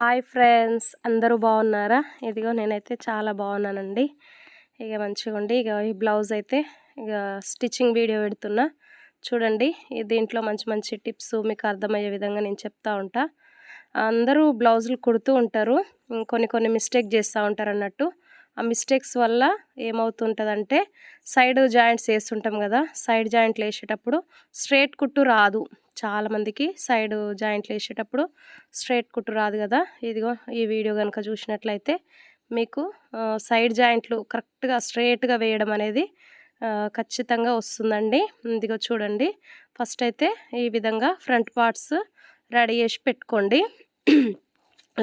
Hi friends అందరూ బాగున్నారా? ఇదిగో నేనైతే చాలా బాగున్నానండి. ఇక మంచిగా ఉండి ఇక ఈ బ్లౌజ్ అయితే ఇక స్టిచ్చింగ్ వీడియో పెడుతున్నా. చూడండి దీంట్లో మంచి మంచి టిప్స్ మీకు అర్థమయ్యే విధంగా నేను చెప్తా ఉంటా. అందరూ బ్లౌజులు కుడుతూ ఉంటారు. కొన్ని కొన్ని మిస్టేక్ చేస్తూ ఉంటారు అన్నట్టు ఆ మిస్టేక్స్ వల్ల ఏమవుతుంటుందంటే సైడ్ జాయింట్స్ వేస్తుంటాం కదా సైడ్ జాయింట్లు వేసేటప్పుడు స్ట్రేట్ కుట్టు రాదు. చాలామందికి సైడ్ జాయింట్లు వేసేటప్పుడు స్ట్రేట్ కుట్టు రాదు కదా. ఇదిగో ఈ వీడియో కనుక చూసినట్లయితే మీకు సైడ్ జాయింట్లు కరెక్ట్గా స్ట్రేట్గా వేయడం అనేది ఖచ్చితంగా వస్తుందండి. ఇదిగో చూడండి. ఫస్ట్ అయితే ఈ విధంగా ఫ్రంట్ పార్ట్స్ రెడీ చేసి పెట్టుకోండి.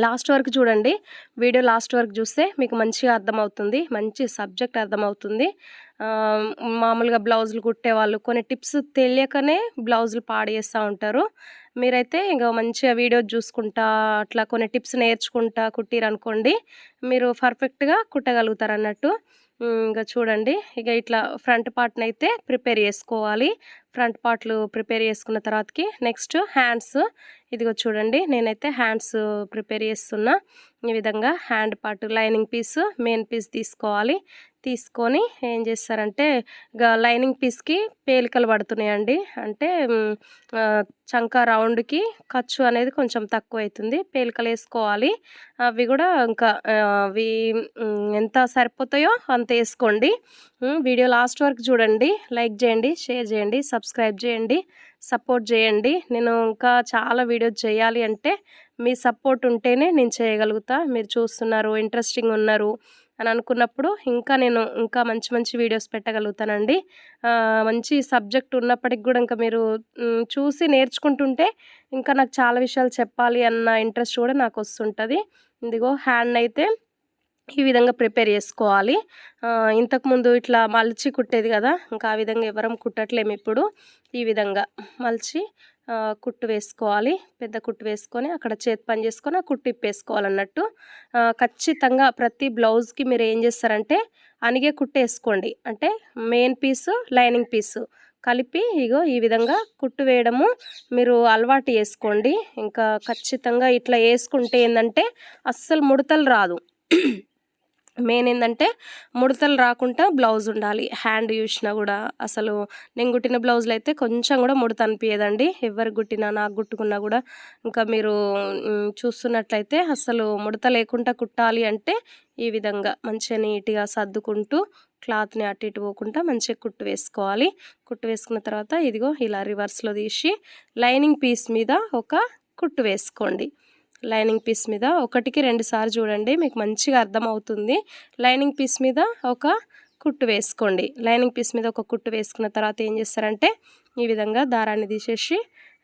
లాస్ట్ వరకు చూడండి. వీడియో లాస్ట్ వరకు చూస్తే మీకు మంచిగా అర్థమవుతుంది. మంచి సబ్జెక్ట్ అర్థమవుతుంది. మామూలుగా బ్లౌజులు కుట్టేవాళ్ళు కొన్ని టిప్స్ తెలియకనే బ్లౌజులు పాడేస్తూ ఉంటారు. మీరైతే ఇంకా మంచిగా వీడియో చూసుకుంటా అట్లా కొన్ని టిప్స్ నేర్చుకుంటా కుట్టిరనుకోండి మీరు పర్ఫెక్ట్గా కుట్టగలుగుతారు అన్నట్టు ఇంకా చూడండి. ఇక ఇట్లా ఫ్రంట్ పార్ట్ని అయితే ప్రిపేర్ చేసుకోవాలి. ఫ్రంట్ పార్ట్లు ప్రిపేర్ చేసుకున్న తర్వాతకి నెక్స్ట్ హ్యాండ్స్. ఇదిగో చూడండి నేనైతే హ్యాండ్స్ ప్రిపేర్ చేస్తున్నా. ఈ విధంగా hand part lining piece main piece తీసుకోవాలి. తీసుకొని ఏం చేస్తారంటే లైనింగ్ పీస్కి పేలికలు పడుతున్నాయండి. అంటే చంక రౌండ్కి ఖర్చు అనేది కొంచెం తక్కువ అవుతుంది పేలికలు వేసుకోవాలి. అవి కూడా ఇంకా అవి ఎంత సరిపోతాయో అంత వేసుకోండి. వీడియో లాస్ట్ వరకు చూడండి. లైక్ చేయండి షేర్ చేయండి సబ్స్క్రైబ్ సబ్స్క్రైబ్ చేయండి సపోర్ట్ చేయండి. నేను ఇంకా చాలా వీడియోస్ చేయాలి అంటే మీ సపోర్ట్ ఉంటేనే నేను చేయగలుగుతా. మీరు చూస్తున్నారు ఇంట్రెస్టింగ్ ఉన్నారు అని అనుకున్నప్పుడు ఇంకా నేను ఇంకా మంచి మంచి వీడియోస్ పెట్టగలుగుతానండి. మంచి సబ్జెక్ట్ ఉన్నప్పటికి కూడా ఇంకా మీరు చూసి నేర్చుకుంటుంటే ఇంకా నాకు చాలా విషయాలు చెప్పాలి అన్న ఇంట్రెస్ట్ కూడా నాకు వస్తుంటుంది. ఇదిగో హ్యాండ్ అయితే ఈ విధంగా ప్రిపేర్ చేసుకోవాలి. ఇంతకుముందు ఇట్లా మలిచి కుట్టేది కదా ఇంకా ఆ విధంగా ఎవరం కుట్టట్లేము ఇప్పుడు. ఈ విధంగా మలిచి కుట్టు వేసుకోవాలి. పెద్ద కుట్టు వేసుకొని అక్కడ చేతి పని చేసుకొని ఆ కుట్టు ఇప్పేసుకోవాలన్నట్టు. ఖచ్చితంగా ప్రతి బ్లౌజ్కి మీరు ఏం చేస్తారంటే అనిగే కుట్టు వేసుకోండి. అంటే మెయిన్ పీసు లైనింగ్ పీసు. కలిపి ఇగో ఈ విధంగా కుట్టు వేయడము మీరు అలవాటు చేసుకోండి. ఇంకా ఖచ్చితంగా ఇట్లా వేసుకుంటే ఏంటంటే అస్సలు ముడతలు రాదు. మెయిన్ ఏంటంటే ముడతలు రాకుండా బ్లౌజ్ ఉండాలి. హ్యాండ్ చూసినా కూడా అసలు నేను కుట్టిన బ్లౌజులు అయితే కొంచెం కూడా ముడత అనిపించదండి ఎవరికి కుట్టినా నాకు కుట్టుకున్నా కూడా ఇంకా మీరు చూస్తున్నట్లయితే అసలు ముడత లేకుండా కుట్టాలి అంటే ఈ విధంగా మంచిగా నీట్గా సర్దుకుంటూ క్లాత్ని అటు ఇటు పోకుండా మంచిగా కుట్టు వేసుకోవాలి. కుట్టు వేసుకున్న తర్వాత ఇదిగో ఇలా రివర్స్లో తీసి లైనింగ్ పీస్ మీద ఒక కుట్టు వేసుకోండి. లైనింగ్ పీస్ మీద ఒకటికి రెండు సార్లు చూడండి మీకు మంచిగా అర్థమవుతుంది. లైనింగ్ పీస్ మీద ఒక కుట్టు వేసుకోండి. లైనింగ్ పీస్ మీద ఒక కుట్టు వేసుకున్న తర్వాత ఏం చేస్తారంటే ఈ విధంగా దారాన్ని తీసేసి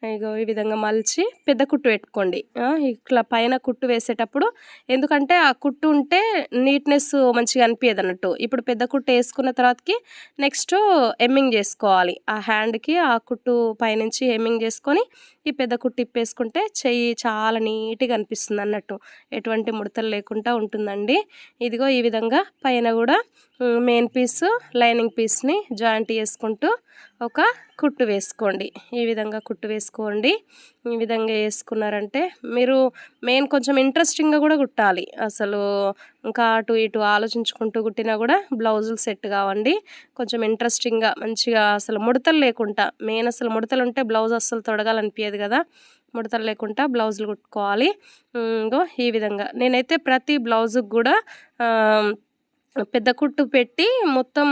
ఇగో ఈ విధంగా మలిచి పెద్ద కుట్టు పెట్టుకోండి. ఇట్లా పైన కుట్టు వేసేటప్పుడు ఎందుకంటే ఆ కుట్టు ఉంటే నీట్నెస్ మంచిగా అనిపించదు అన్నట్టు. ఇప్పుడు పెద్ద కుట్టు వేసుకున్న తర్వాతకి నెక్స్ట్ ఎమ్మింగ్ చేసుకోవాలి. ఆ హ్యాండ్కి ఆ కుట్టు పైనుంచి ఎమ్మింగ్ చేసుకొని ఈ పెద్ద కుట్టు ఇప్పేసుకుంటే చెయ్యి చాలా నీట్గా అనిపిస్తుంది అన్నట్టు. ఎటువంటి ముడతలు లేకుండా ఉంటుందండి. ఇదిగో ఈ విధంగా పైన కూడా మెయిన్ పీస్ లైనింగ్ పీస్ని జాయింట్ చేసుకుంటూ ఒక కుట్టు వేసుకోండి. ఈ విధంగా కుట్టు వేసుకోండి. ఈ విధంగా వేసుకున్నారంటే మీరు మెయిన్ కొంచెం ఇంట్రెస్టింగ్గా కూడా కుట్టాలి. అసలు ఇంకా అటు ఇటు ఆలోచించుకుంటూ కుట్టినా కూడా బ్లౌజులు సెట్ కావండి. కొంచెం ఇంట్రెస్టింగ్గా మంచిగా అసలు ముడతలు లేకుండా మెయిన్ అసలు ముడతలు ఉంటే బ్లౌజ్ అస్సలు తొడగాలనిపించదు కదా. ముడతలు లేకుండా బ్లౌజులు కుట్టుకోవాలి. ఇంకో ఈ విధంగా. నేనైతే ప్రతి బ్లౌజుకి కూడా పెద్ద కుట్టు పెట్టి మొత్తం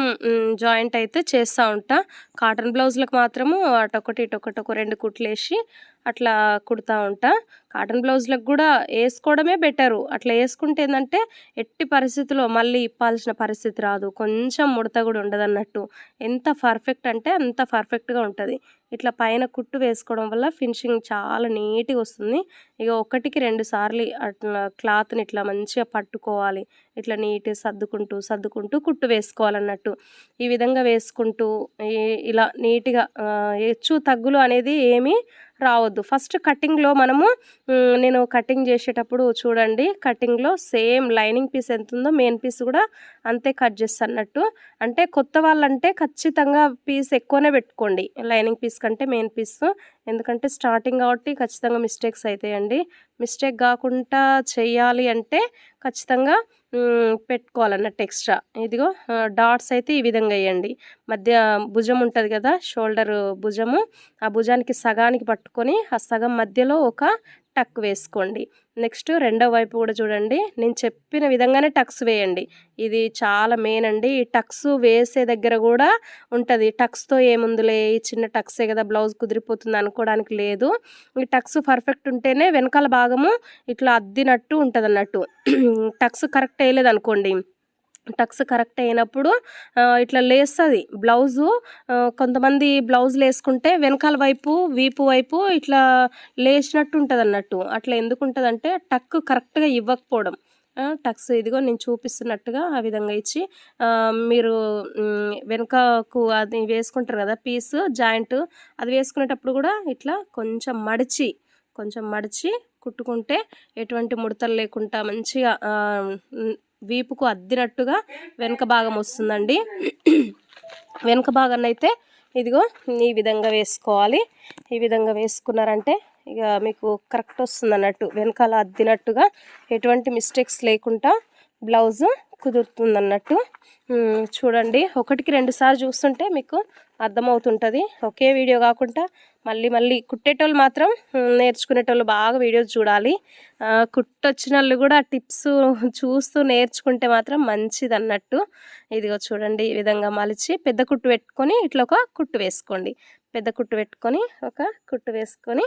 జాయింట్ అయితే చేస్తూ ఉంటా. కాటన్ బ్లౌజులకు మాత్రము అటొకటి ఇటొకటి ఒక రెండు కుట్లు వేసి అట్లా కుడతా ఉంటా. కాటన్ బ్లౌజ్లకు కూడా వేసుకోవడమే బెటరు. అట్లా వేసుకుంటే ఏంటంటే ఎట్టి పరిస్థితిలో మళ్ళీ ఇప్పాల్సిన పరిస్థితి రాదు. కొంచెం ముడత కూడా ఉండదన్నట్టు. ఎంత పర్ఫెక్ట్ అంటే అంత పర్ఫెక్ట్గా ఉంటుంది. ఇట్లా పైన కుట్టు వేసుకోవడం వల్ల ఫినిషింగ్ చాలా నీట్గా వస్తుంది. ఇక ఒకటికి రెండు సార్లు అట్లా క్లాత్ని ఇట్లా మంచిగా పట్టుకోవాలి. ఇట్లా నీట్గా సర్దుకుంటూ సర్దుకుంటూ కుట్టు వేసుకోవాలన్నట్టు. ఈ విధంగా వేసుకుంటూ ఇలా నీట్గా హెచ్చు తగ్గులు అనేది ఏమీ రావద్దు. ఫస్ట్ కటింగ్లో మనము నేను కటింగ్ చేసేటప్పుడు చూడండి కటింగ్లో సేమ్ లైనింగ్ పీస్ ఎంత ఉందో మెయిన్ పీస్ కూడా అంతే కట్ చేస్తున్నట్టు. అంటే కొత్త వాళ్ళంటే ఖచ్చితంగా పీస్ ఎక్కువనే పెట్టుకోండి. లైనింగ్ పీస్ కంటే మెయిన్ పీస్ ఎందుకంటే స్టార్టింగ్ కాబట్టి ఖచ్చితంగా మిస్టేక్స్ అవుతాయండి మిస్టేక్ కాకుండా చేయాలి అంటే ఖచ్చితంగా పెట్టుకోవాలన్నట్టు ఎక్స్ట్రా ఇదిగో డాట్స్ అయితే ఈ విధంగా వేయండి. మధ్య భుజం ఉంటుంది కదా షోల్డర్ భుజము. ఆ భుజానికి సగానికి పట్టుకొని ఆ సగం మధ్యలో ఒక టక్ వేసుకోండి. నెక్స్ట్ రెండో వైపు కూడా చూడండి. నేను చెప్పిన విధంగానే టక్స్ వేయండి. ఇది చాలా మెయిన్ అండి. ఈ టక్స్ వేసే దగ్గర కూడా ఉంటుంది. టక్స్తో ఏముందిలే? ఈ చిన్న టక్సే కదా బ్లౌజ్ కుదిరిపోతుంది అనుకోవడానికి లేదు. ఈ టక్స్ పర్ఫెక్ట్ ఉంటేనే వెనకాల భాగము ఇట్లా అద్దినట్టు ఉంటుంది అన్నట్టు టక్స్ కరెక్ట్ వేయలేదు అనుకోండి టక్స్ కరెక్ట్ అయినప్పుడు ఇట్లా లేస్తుంది. బ్లౌజు కొంతమంది బ్లౌజులు వేసుకుంటే వెనకాల వైపు వీపు వైపు ఇట్లా లేచినట్టు ఉంటుంది అన్నట్టు అట్లా ఎందుకు ఉంటుంది అంటే టక్ కరెక్ట్గా ఇవ్వకపోవడం. టక్స్ ఇదిగో నేను చూపిస్తున్నట్టుగా ఆ విధంగా ఇచ్చి మీరు వెనుకకు అది వేసుకుంటారు కదా పీస్ జాయింట్ అది వేసుకునేటప్పుడు కూడా ఇట్లా కొంచెం మడిచి కొంచెం మడిచి కుట్టుకుంటే ఎటువంటి ముడతలు లేకుండా మంచిగా వీపుకు అద్దినట్టుగా వెనుక భాగం వస్తుందండి. వెనుక భాగాన్ని అయితే ఇదిగో ఈ విధంగా వేసుకోవాలి. ఈ విధంగా వేసుకున్నారంటే ఇక మీకు కరెక్ట్ వస్తుంది అన్నట్టు వెనకాల అద్దినట్టుగా ఎటువంటి మిస్టేక్స్ లేకుండా బ్లౌజ్ కుదురుతుంది అన్నట్టు చూడండి. ఒకటికి రెండుసార్లు చూస్తుంటే మీకు అర్థమవుతుంటుంది. ఒకే వీడియో కాకుండా మళ్ళీ మళ్ళీ కుట్టేటోళ్ళు మాత్రం నేర్చుకునేటోళ్ళు బాగా వీడియోస్ చూడాలి. కుట్టొచ్చిన వాళ్ళు కూడా టిప్స్ చూస్తూ నేర్చుకుంటే మాత్రం మంచిది అన్నట్టు. ఇదిగో చూడండి ఈ విధంగా మలిచి పెద్ద కుట్టు పెట్టుకొని ఇట్లా ఒక కుట్టు వేసుకోండి. పెద్ద కుట్టు పెట్టుకొని ఒక కుట్టు వేసుకొని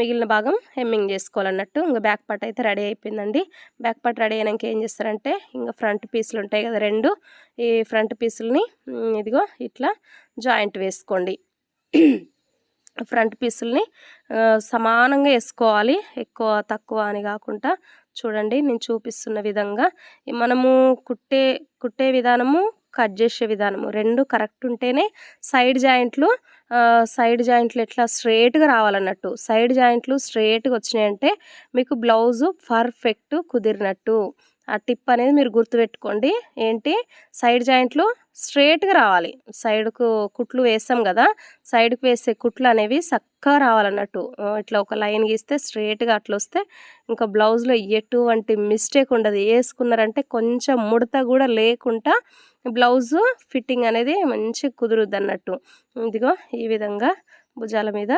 మిగిలిన భాగం హెమ్మింగ్ చేసుకోవాలన్నట్టు. ఇంకా బ్యాక్ పార్ట్ అయితే రెడీ అయిపోయిందండి. బ్యాక్ పార్ట్ రెడీ అయినాక ఏం చేస్తారంటే ఇంకా ఫ్రంట్ పీసులు ఉంటాయి కదా రెండు ఈ ఫ్రంట్ పీసులని ఇదిగో ఇట్లా జాయింట్ వేసుకోండి. ఫ్రంట్ పీసుల్ని సమానంగా వేసుకోవాలి. ఎక్కువ తక్కువ అని కాకుండా చూడండి నేను చూపిస్తున్న విధంగా. మనము కుట్టే కుట్టే విధానము కట్ చేసే విధానము. రెండు కరెక్ట్ ఉంటేనే సైడ్ జాయింట్లు సైడ్ జాయింట్లు ఎట్లా స్ట్రేట్గా రావాలన్నట్టు. సైడ్ జాయింట్లు స్ట్రేట్గా వచ్చినాయంటే మీకు బ్లౌజు పర్ఫెక్ట్ కుదిరినట్టు. ఆ టిప్ అనేది మీరు గుర్తుపెట్టుకోండి. ఏంటి? సైడ్ జాయింట్లు స్ట్రేట్గా రావాలి. సైడ్కు కుట్లు వేస్తాం కదా సైడ్కు వేసే కుట్లు అనేవి చక్కగా రావాలన్నట్టు. ఇట్లా ఒక లైన్ గీస్తే స్ట్రేట్గా అట్లా వస్తే ఇంకా బ్లౌజ్లో ఎటువంటి మిస్టేక్ ఉండదు. వేసుకున్నారంటే కొంచెం ముడత కూడా లేకుండా బ్లౌజు ఫిట్టింగ్ అనేది మంచి కుదురుద్ది అన్నట్టు ఇదిగో ఈ విధంగా భుజాల మీద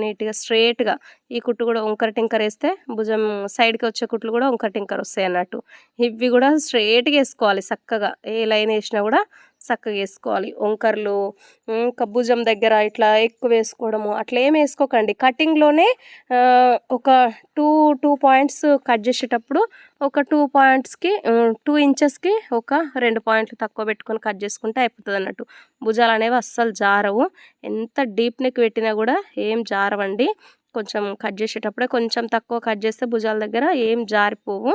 నీట్గా స్ట్రేట్గా ఈ కుట్టు కూడా వంకర టింకర్ వేస్తే భుజం సైడ్కి వచ్చే కుట్లు కూడా వంకర టింకర్ వస్తాయి అన్నట్టు. ఇవి కూడా స్ట్రేట్గా వేసుకోవాలి చక్కగా. ఏ లైన్ వేసినా కూడా చక్కగా వేసుకోవాలి. వంకర్లు ఇంకా భుజం దగ్గర ఇట్లా ఎక్కువ వేసుకోవడము అట్లా ఏం వేసుకోకండి. కటింగ్లోనే ఒక టూ టూ పాయింట్స్ కట్ చేసేటప్పుడు ఒక టూ పాయింట్స్కి టూ ఇంచెస్కి ఒక రెండు పాయింట్లు తక్కువ పెట్టుకొని కట్ చేసుకుంటే అయిపోతుంది అన్నట్టు. భుజాలు అనేవి అస్సలు జారవు. ఎంత డీప్ నెక్ పెట్టినా కూడా ఏం జారవండి. కొంచెం కట్ చేసేటప్పుడే కొంచెం తక్కువ కట్ చేస్తే భుజాల దగ్గర ఏం జారిపోవు.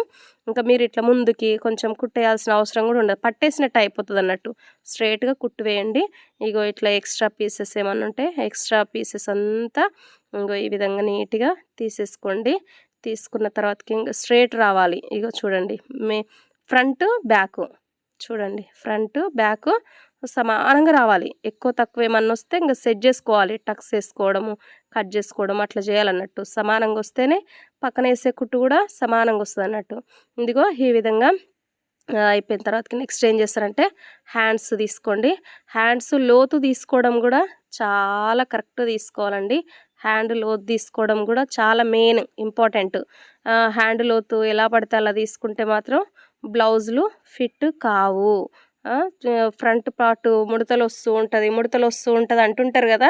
ఇంకా మీరు ఇట్లా ముందుకి కొంచెం కుట్టేయాల్సిన అవసరం కూడా ఉండదు. పట్టేసినట్టు అయిపోతుంది అన్నట్టు. స్ట్రైట్గా కుట్టు వేయండి. ఇగో ఇట్లా ఎక్స్ట్రా పీసెస్ ఏమన్నా ఉంటే ఎక్స్ట్రా పీసెస్ అంతా ఇంకో ఈ విధంగా నీట్గా తీసేసుకోండి. తీసుకున్న తర్వాతకి ఇంకా స్ట్రైట్ రావాలి. ఇగో చూడండి. మే ఫ్రంట్ బ్యాక్ చూడండి. ఫ్రంట్ బ్యాక్ సమానంగా రావాలి. ఎక్కువ తక్కువ ఏమన్నా వస్తే ఇంకా సెట్ చేసుకోవాలి. టక్స్ వేసుకోవడము కట్ చేసుకోవడం అట్లా చేయాలన్నట్టు. సమానంగా వస్తేనే పక్కన వేసే కుట్టు కూడా సమానంగా వస్తుంది అన్నట్టు ఇదిగో ఈ విధంగా అయిపోయిన తర్వాత నెక్స్ట్ ఏం చేస్తారంటే హ్యాండ్స్ తీసుకోండి. హ్యాండ్స్ లోతు తీసుకోవడం కూడా చాలా కరెక్ట్ తీసుకోవాలండి. హ్యాండ్ లోతు తీసుకోవడం కూడా చాలా మెయిన్ ఇంపార్టెంట్. హ్యాండ్ లోతు ఎలా పడితే అలా తీసుకుంటే మాత్రం బ్లౌజులు ఫిట్ కావు. ఫ్రంట్ పార్ట్ ముడతలు వస్తూ ఉంటుంది ముడతలు వస్తూ ఉంటుంది అంటుంటారు కదా.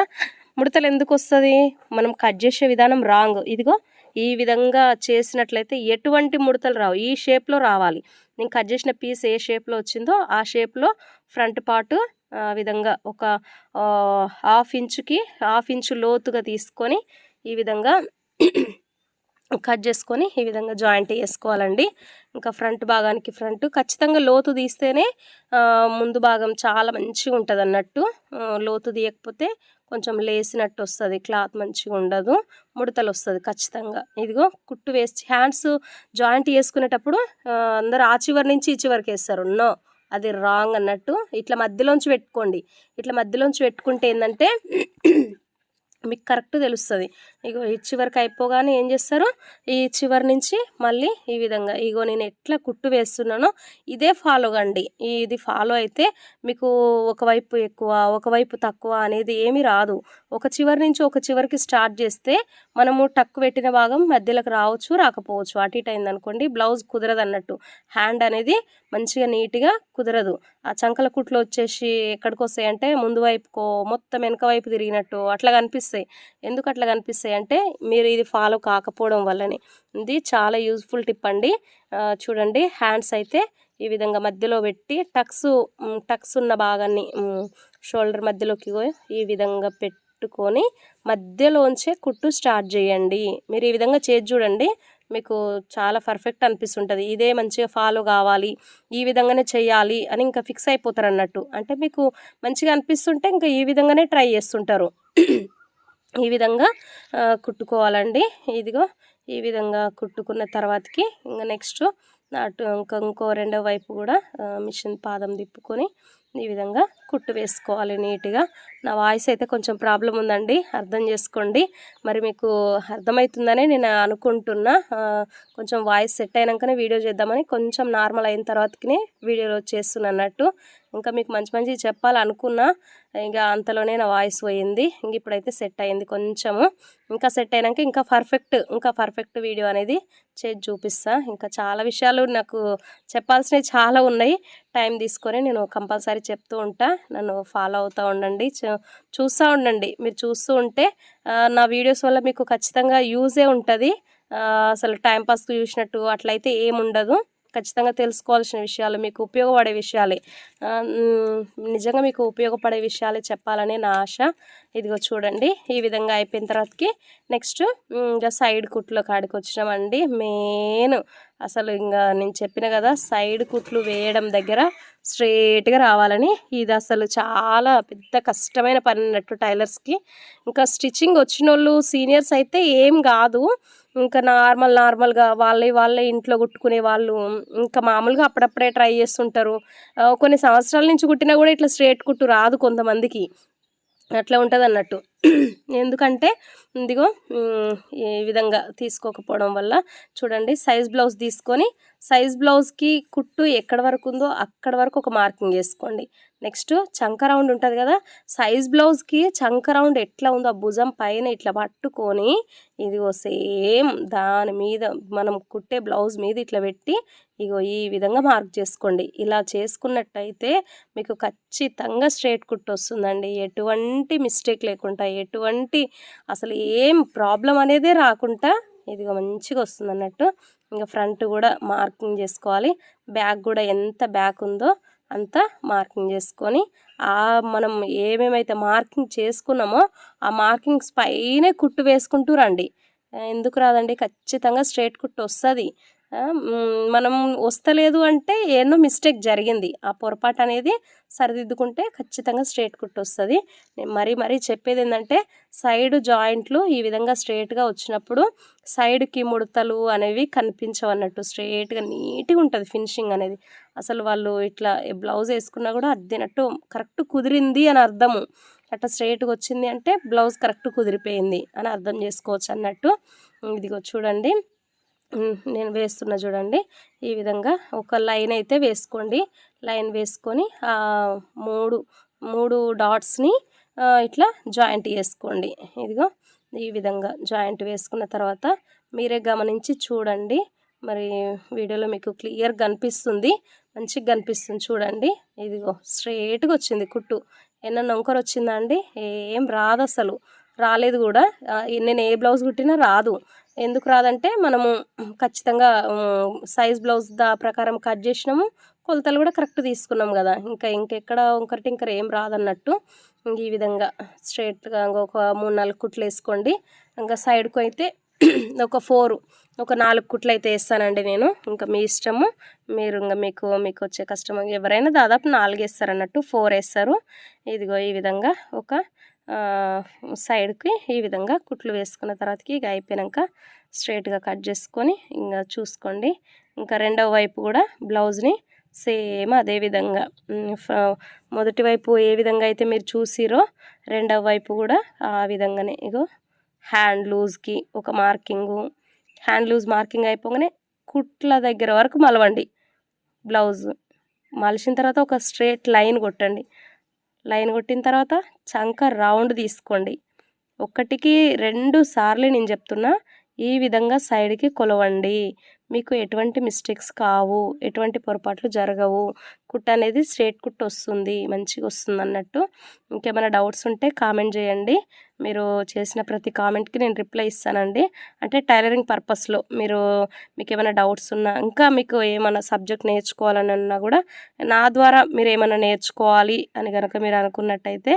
ముడతలు ఎందుకు వస్తుంది? మనం కట్ చేసే విధానం రాంగ్ ఇదిగో ఈ విధంగా చేసినట్లయితే ఎటువంటి ముడతలు రావు. ఈ షేప్లో రావాలి. నేను కట్ చేసిన పీస్ ఏ షేప్లో వచ్చిందో ఆ షేప్లో ఫ్రంట్ పార్ట్ ఆ విధంగా ఒక హాఫ్ ఇంచుకి హాఫ్ ఇంచు లోతుగా తీసుకొని ఈ విధంగా కట్ చేసుకొని ఈ విధంగా జాయింట్ వేసుకోవాలండి. ఇంకా ఫ్రంట్ భాగానికి ఫ్రంట్ ఖచ్చితంగా లోతు తీస్తేనే ముందు భాగం చాలా మంచిగా ఉంటుంది అన్నట్టు లోతు తీయకపోతే కొంచెం లేసినట్టు వస్తుంది క్లాత్ మంచిగా ఉండదు ముడతలు వస్తుంది ఖచ్చితంగా. ఇదిగో కుట్టు వేసి హ్యాండ్స్ జాయింట్ వేసుకునేటప్పుడు అందరు ఆ చివరి నుంచి ఈ చివరికి వేస్తారు. నో అది రాంగ్ అన్నట్టు. ఇట్లా మధ్యలోంచి పెట్టుకోండి. ఇట్లా మధ్యలోంచి పెట్టుకుంటే ఏంటంటే మీకు కరెక్ట్ తెలుస్తుంది. ఇగో ఈ చివరికి అయిపోగానే ఏం చేస్తారు? ఈ చివరి నుంచి మళ్ళీ ఈ విధంగా. ఇగో నేను ఎట్లా కుట్టు వేస్తున్నానో ఇదే ఫాలో కండి. ఇది ఫాలో అయితే మీకు ఒకవైపు ఎక్కువ ఒకవైపు తక్కువ అనేది ఏమీ రాదు. ఒక చివరి నుంచి ఒక చివరికి స్టార్ట్ చేస్తే మనము టక్కు పెట్టిన భాగం మధ్యలోకి రావచ్చు రాకపోవచ్చు. అటు ఇటు అయింది అనుకోండి బ్లౌజ్ కుదరదు అన్నట్టు. హ్యాండ్ అనేది మంచిగా నీట్గా కుదరదు. ఆ చంకల కుట్లు వచ్చేసి ఎక్కడికి వస్తాయి అంటే ముందు వైపుకో మొత్తం వెనక వైపు తిరిగినట్టు అట్లా కనిపిస్తాయి. ఎందుకు అట్లా కనిపిస్తాయి? అంటే మీరు ఇది ఫాలో కాకపోవడం వల్లనే. ఇది చాలా యూజ్ఫుల్ టిప్ అండి. చూడండి హ్యాండ్స్ అయితే ఈ విధంగా మధ్యలో పెట్టి టక్స్ టక్స్ ఉన్న భాగాన్ని షోల్డర్ మధ్యలోకి పోయి ఈ విధంగా పెట్టుకొని మధ్యలోంచే కుట్టు స్టార్ట్ చేయండి. మీరు ఈ విధంగా చేసి చూడండి మీకు చాలా పర్ఫెక్ట్ అనిపిస్తుంటుంది. ఇదే మంచిగా ఫాలో కావాలి ఈ విధంగానే చేయాలి అని ఇంకా ఫిక్స్ అయిపోతారు అన్నట్టు అంటే మీకు మంచిగా అనిపిస్తుంటే ఇంకా ఈ విధంగానే ట్రై చేస్తుంటారు. ఈ విధంగా కుట్టుకోవాలండి. ఇదిగో ఈ విధంగా కుట్టుకున్న తర్వాతకి ఇంకా నెక్స్ట్ అటు ఇంకా ఇంకో రెండో వైపు కూడా మిషన్ పాదం తిప్పుకొని ఈ విధంగా కుట్టు వేసుకోవాలి నీట్గా. నా వాయిస్ అయితే కొంచెం ప్రాబ్లం ఉందండి అర్థం చేసుకోండి. మరి మీకు అర్థమవుతుందని నేను అనుకుంటున్నా. కొంచెం వాయిస్ సెట్ అయినాకనే వీడియో చేద్దామని కొంచెం నార్మల్ అయిన తర్వాతకి వీడియోలో చేస్తున్నా అన్నట్టు. ఇంకా మీకు మంచి మంచి చెప్పాలనుకున్నా ఇంకా అంతలోనే నా వాయిస్ పోయింది. ఇంక ఇప్పుడైతే సెట్ అయింది కొంచెము. ఇంకా సెట్ అయినాక ఇంకా పర్ఫెక్ట్ ఇంకా పర్ఫెక్ట్ వీడియో అనేది చేసి చూపిస్తా. ఇంకా చాలా విషయాలు నాకు చెప్పాల్సినవి చాలా ఉన్నాయి. టైం తీసుకొని నేను కంపల్సరీ చెప్తూ ఉంటా. నన్ను ఫాలో అవుతూ ఉండండి. చూస్తూ ఉండండి. మీరు చూస్తూ ఉంటే నా వీడియోస్ వల్ల మీకు ఖచ్చితంగా యూజే ఉంటుంది. అసలు టైంపాస్కి చూసినట్టు అట్లయితే ఏముండదు. ఖచ్చితంగా తెలుసుకోవాల్సిన విషయాలు మీకు ఉపయోగపడే విషయాలే. నిజంగా మీకు ఉపయోగపడే విషయాలే చెప్పాలని నా ఆశ. ఇదిగో చూడండి ఈ విధంగా అయిపోయిన తర్వాతకి నెక్స్ట్ ఇంకా సైడ్ కుట్లు కాడికి వచ్చినామండి. మెయిన్ అసలు ఇంకా నేను చెప్పిన కదా సైడ్ కుట్లు వేయడం దగ్గర స్ట్రేట్గా రావాలని. ఇది అసలు చాలా పెద్ద కష్టమైన పని అన్నట్టు టైలర్స్కి. ఇంకా స్టిచ్చింగ్ వచ్చిన వాళ్ళు సీనియర్స్ అయితే ఏం కాదు. ఇంకా నార్మల్ నార్మల్గా వాళ్ళే వాళ్ళే ఇంట్లో కుట్టుకునే వాళ్ళు. ఇంకా మామూలుగా అప్పుడప్పుడే ట్రై చేస్తుంటారు. కొన్ని సంవత్సరాల నుంచి కుట్టినా కూడా ఇట్లా స్ట్రేట్ కుట్టు రాదు కొంతమందికి. అట్లా ఉంటుంది అన్నట్టు ఎందుకంటే ఇదిగో ఈ విధంగా తీసుకోకపోవడం వల్ల చూడండి సైజ్ బ్లౌజ్ తీసుకొని సైజ్ బ్లౌజ్కి కుట్టు ఎక్కడ వరకు ఉందో అక్కడ వరకు ఒక మార్కింగ్ వేసుకోండి. నెక్స్ట్ చంక రౌండ్ ఉంటుంది కదా సైజ్ బ్లౌజ్కి చంక రౌండ్ ఎట్లా ఉందో ఆ భుజం పైన ఇట్లా పట్టుకొని ఇదిగో సేమ్ దాని మీద మనం కుట్టే బ్లౌజ్ మీద ఇట్లా పెట్టి ఇగో ఈ విధంగా మార్క్ చేసుకోండి. ఇలా చేసుకున్నట్టయితే మీకు ఖచ్చితంగా స్ట్రేట్ కుట్టు వస్తుందండి. ఎటువంటి మిస్టేక్ లేకుండా ఎటువంటి అసలు ఏం ప్రాబ్లం అనేదే రాకుండా ఇదిగో మంచిగా వస్తుంది అన్నట్టు. ఇంకా ఫ్రంట్ కూడా మార్కింగ్ చేసుకోవాలి. బ్యాక్ కూడా ఎంత బ్యాక్ ఉందో అంత మార్కింగ్ చేసుకొని ఆ మనం ఏమేమైతే మార్కింగ్ చేసుకున్నామో ఆ మార్కింగ్స్ పైనే కుట్టు వేసుకుంటూ రండి. ఎందుకు రాదండి? ఖచ్చితంగా స్ట్రేట్ కుట్టు వస్తుంది. మనం వస్తలేదు అంటే ఏదో మిస్టేక్ జరిగింది. ఆ పొరపాటు అనేది సరిదిద్దుకుంటే ఖచ్చితంగా స్ట్రేట్ కుట్టు వస్తుంది. నేను మరీ మరీ చెప్పేది ఏంటంటే సైడ్ జాయింట్లు ఈ విధంగా స్ట్రేట్గా వచ్చినప్పుడు సైడ్కి ముడతలు అనేవి కనిపించవన్నట్టు స్ట్రేట్గా నీట్గా ఉంటుంది ఫినిషింగ్ అనేది. అసలు వాళ్ళు ఇట్లా బ్లౌజ్ వేసుకున్నా కూడా అద్దినట్టు కరెక్ట్ కుదిరింది అని అర్థము. అట్లా స్ట్రైట్గా వచ్చింది అంటే బ్లౌజ్ కరెక్ట్ కుదిరిపోయింది అని అర్థం చేసుకోవచ్చు అన్నట్టు. ఇదిగో చూడండి. నేను వేస్తున్నా చూడండి. ఈ విధంగా ఒక లైన్ అయితే వేసుకోండి. లైన్ వేసుకొని మూడు మూడు డాట్స్ని ఇట్లా జాయింట్ చేసుకోండి. ఇదిగో ఈ విధంగా జాయింట్ వేసుకున్న తర్వాత మీరే గమనించి చూడండి. మరి వీడియోలో మీకు క్లియర్ కనిపిస్తుంది. మంచిగా కనిపిస్తుంది చూడండి. ఇదిగో స్ట్రేట్గా వచ్చింది కుట్టు. ఎన్న నొంకరు వచ్చిందా అండి? ఏం రాదు అసలు. రాలేదు కూడా. నేను ఏ బ్లౌజ్ కుట్టినా రాదు. ఎందుకు రాదంటే మనము ఖచ్చితంగా సైజ్ బ్లౌజ్ దా ప్రకారం కట్ చేసినాము కొలతలు కూడా కరెక్ట్ తీసుకున్నాం కదా. ఇంకా ఇంకెక్కడ ఇంకటి ఇంకా ఏం రాదన్నట్టు. ఈ విధంగా స్ట్రైట్గా ఒక మూడు నాలుగు కుట్లు వేసుకోండి. ఇంకా సైడ్కు అయితే ఒక ఫోర్ ఒక నాలుగు కుట్లు అయితే వేస్తానండి నేను. ఇంకా మీ ఇష్టము మీరు ఇంకా మీకు మీకు వచ్చే కస్టమర్ ఎవరైనా దాదాపు నాలుగు వేస్తారు అన్నట్టు ఫోర్ వేస్తారు. ఇదిగో ఈ విధంగా ఒక సైడ్కి ఈ విధంగా కుట్లు వేసుకున్న తర్వాతకి ఇక అయిపోయాక స్ట్రైట్గా కట్ చేసుకొని ఇంకా చూసుకోండి. ఇంకా రెండవ వైపు కూడా బ్లౌజ్ని సేమ్ అదే విధంగా మొదటి వైపు ఏ విధంగా అయితే మీరు చూసిరో రెండవ వైపు కూడా ఆ విధంగానే ఇగో హ్యాండ్ లూజ్కి ఒక మార్కింగు హ్యాండ్ లూజ్ మార్కింగ్ అయిపోగానే కుట్ల దగ్గర వరకు మలవండి బ్లౌజ్. మలిచిన తర్వాత ఒక స్ట్రేట్ లైన్ కొట్టండి. లైన్ కొట్టిన తర్వాత చంక రౌండ్ తీసుకోండి. ఒకటికి రెండు సార్లు నేను చెప్తున్నా ఈ విధంగా సైడ్కి కొలవండి. మీకు ఎటువంటి మిస్టేక్స్ కావు ఎటువంటి పొరపాట్లు జరగవు. కుట్ట అనేది స్ట్రేట్ కుట్ వస్తుంది మంచిగా వస్తుంది అన్నట్టు. ఇంకేమైనా డౌట్స్ ఉంటే కామెంట్ చేయండి. మీరు చేసిన ప్రతి కామెంట్కి నేను రిప్లై ఇస్తానండి. అంటే టైలరింగ్ పర్పస్లో మీరు మీకు ఏమైనా డౌట్స్ ఉన్నా ఇంకా మీకు ఏమైనా సబ్జెక్ట్ నేర్చుకోవాలని ఉన్నా కూడా నా ద్వారా మీరు ఏమైనా నేర్చుకోవాలి అని కనుక మీరు అనుకున్నట్టయితే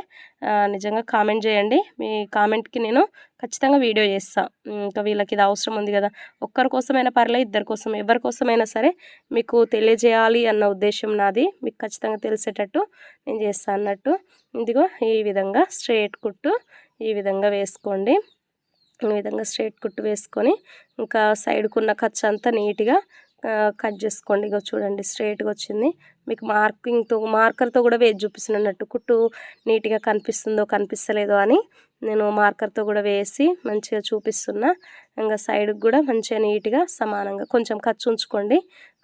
నిజంగా కామెంట్ చేయండి. మీ కామెంట్కి నేను ఖచ్చితంగా వీడియో చేస్తాను ఇంకా వీళ్ళకి ఇది అవసరం ఉంది కదా ఒక్కరి కోసమైనా పర్లేదు ఇద్దరి కోసం ఎవరి కోసమైనా సరే మీకు తెలియజేయాలి అన్న ఉద్దేశం నాది. మీకు ఖచ్చితంగా తెలిసేటట్టు నేను చేస్తాను అన్నట్టు. ఇదిగో ఈ విధంగా స్ట్రేట్ కుట్టు ఈ విధంగా వేసుకోండి. ఈ విధంగా స్ట్రేట్ కుట్టు వేసుకొని ఇంకా సైడ్కున్న ఖర్చు అంతా నీట్గా కట్ చేసుకోండి. ఇక చూడండి స్ట్రైట్గా వచ్చింది. మీకు మార్కింగ్తో మార్కర్తో కూడా వేసి చూపిస్తున్నట్టు కుట్టు నీట్గా కనిపిస్తుందో కనిపిస్తలేదో అని నేను మార్కర్తో కూడా వేసి మంచిగా చూపిస్తున్నా. ఇంకా సైడ్కి కూడా మంచిగా నీట్గా సమానంగా కొంచెం ఖర్చు ఉంచుకోండి.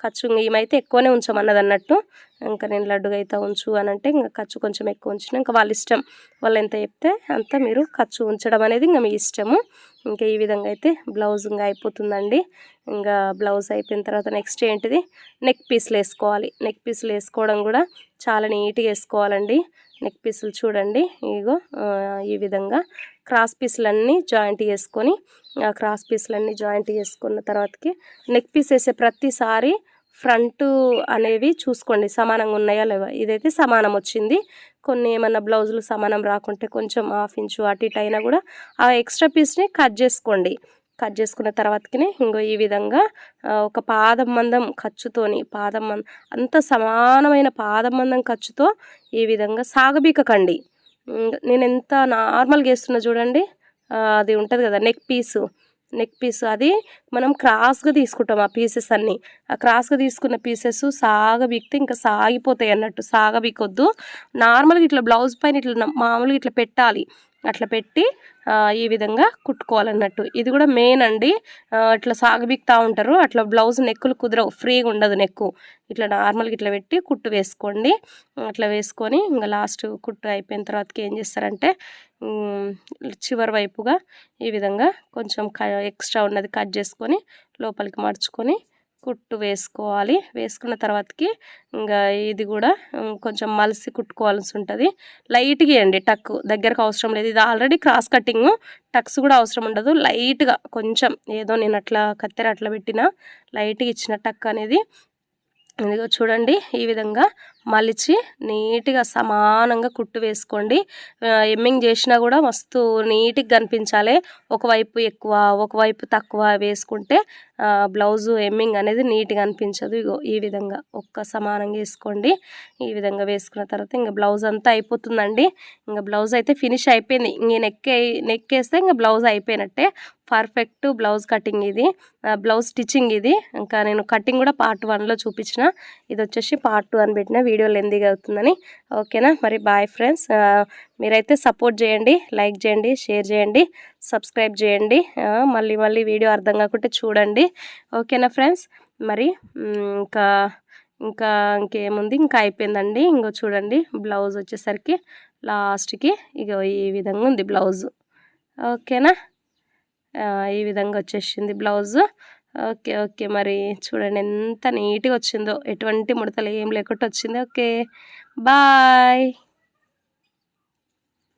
ఖర్చు ఏమైతే ఎక్కువనే ఉంచమన్నది అన్నట్టు ఇంకా నేను లడ్డుగా అయితే ఉంచు అని అంటే ఇంకా ఖర్చు కొంచెం ఎక్కువ ఉంచిన ఇంకా వాళ్ళ ఇష్టం. వాళ్ళు ఎంత చెప్తే అంత మీరు ఖర్చు ఉంచడం అనేది ఇంకా మీ ఇష్టము. ఇంకా ఈ విధంగా అయితే బ్లౌజ్ ఇంకా అయిపోతుందండి. ఇంకా బ్లౌజ్ అయిపోయిన తర్వాత నెక్స్ట్ ఏంటిది? నెక్ పీస్లు వేసుకోవాలి. నెక్ పీసులు వేసుకోవడం కూడా చాలా నీట్గా వేసుకోవాలండి. నెక్ పీసులు చూడండి. ఇగో ఈ విధంగా క్రాస్ పీసులన్నీ జాయింట్ చేసుకొని ఆ క్రాస్ పీసులన్నీ జాయింట్ చేసుకున్న తర్వాతకి నెక్ పీస్ వేసే ప్రతిసారి ఫ్రంట్ అనేవి చూసుకోండి. సమానంగా ఉన్నాయా లేవా? ఇదైతే సమానం వచ్చింది. కొన్ని ఏమన్నా బ్లౌజులు సమానం రాకుంటే కొంచెం హాఫ్ ఇంచు అటు ఇటు అయినా కూడా ఆ ఎక్స్ట్రా పీస్ని కట్ చేసుకోండి. కట్ చేసుకున్న తర్వాతకి ఇంకో ఈ విధంగా ఒక పాదం మందం ఖర్చుతోని పాదం మందం అంత సమానమైన పాదం మందం ఖర్చుతో ఈ విధంగా సాగబీకకండి. నేను ఎంత నార్మల్గా వేస్తున్నా చూడండి అది ఉంటుంది కదా నెక్ పీసు. నెక్ పీస్ అది మనం క్రాస్గా తీసుకుంటాం ఆ పీసెస్ అన్నీ. ఆ క్రాస్గా తీసుకున్న పీసెస్ సాగబీక్తే ఇంకా సాగిపోతాయి అన్నట్టు సాగబీకొద్దు నార్మల్గా ఇట్లా బ్లౌజ్ పైన ఇట్లా మామూలుగా ఇట్లా పెట్టాలి. అట్లా పెట్టి ఈ విధంగా కుట్టుకోవాలన్నట్టు. ఇది కూడా మెయిన్ అండి. అట్లా ఇట్లా సాగబీక్తా ఉంటారు. అట్లా బ్లౌజ్ నెక్కులు కుదరవు. ఫ్రీగా ఉండదు నెక్కు. ఇట్లా నార్మల్గా ఇట్లా పెట్టి కుట్టు వేసుకోండి. అట్లా వేసుకొని ఇంకా లాస్ట్ కుట్టు అయిపోయిన తర్వాతకి ఏం చేస్తారంటే చివరి వైపుగా ఈ విధంగా కొంచెం క ఎక్స్ట్రా ఉన్నది కట్ చేసుకొని లోపలికి మడుచుకొని కుట్టు వేసుకోవాలి. వేసుకున్న తర్వాతకి ఇంకా ఇది కూడా కొంచెం మలిసి కుట్టుకోవాల్సి ఉంటుంది. లైట్గా ఇవ్వండి టక్ దగ్గరకు అవసరం లేదు. ఇది ఆల్రెడీ క్రాస్ కటింగ్ టక్స్ కూడా అవసరం ఉండదు. లైట్గా కొంచెం ఏదో నేను అట్లా కత్తెర అట్లా పెట్టిన లైట్గా ఇచ్చిన టక్ అనేది. ఇదిగో చూడండి ఈ విధంగా మలిచి నీట్గా సమానంగా కుట్టు వేసుకోండి. ఎమ్మింగ్ చేసినా కూడా మస్తు నీట్గా కనిపించాలి. ఒకవైపు ఎక్కువ ఒకవైపు తక్కువ వేసుకుంటే బ్లౌజు ఎమ్మింగ్ అనేది నీట్గా అనిపించదు. ఇగో ఈ విధంగా ఒక్క సమానంగా వేసుకోండి. ఈ విధంగా వేసుకున్న తర్వాత ఇంకా బ్లౌజ్ అంతా అయిపోతుందండి. ఇంకా బ్లౌజ్ అయితే ఫినిష్ అయిపోయింది. ఇంక నెక్ నెక్ వేస్తే ఇంకా బ్లౌజ్ అయిపోయినట్టే. పర్ఫెక్ట్ బ్లౌజ్ కటింగ్ ఇది. బ్లౌజ్ స్టిచ్చింగ్ ఇది. ఇంకా నేను కటింగ్ కూడా పార్ట్ వన్లో చూపించిన. ఇది వచ్చేసి పార్ట్ టూ అని పెట్టిన వీడియో. లెందీగా అవుతుందని. ఓకేనా? మరి బాయ్ ఫ్రెండ్స్. మీరైతే సపోర్ట్ చేయండి లైక్ చేయండి షేర్ చేయండి సబ్స్క్రైబ్ చేయండి. మళ్ళీ మళ్ళీ వీడియో అర్థం కాకుంటే చూడండి. ఓకేనా ఫ్రెండ్స్? మరి ఇంకా ఇంకా ఇంకేముంది? ఇంకా అయిపోయిందండి. ఇంకో చూడండి బ్లౌజ్ వచ్చేసరికి లాస్ట్కి ఇక ఈ విధంగా ఉంది బ్లౌజ్. ఓకేనా? ఈ విధంగా వచ్చేసింది బ్లౌజు. Okay okay. మరి చూడండి ఎంత నీట్గా వచ్చిందో. ఎటువంటి ముడతలు ఏం లేకుండా వచ్చింది. ఓకే. బాయ్.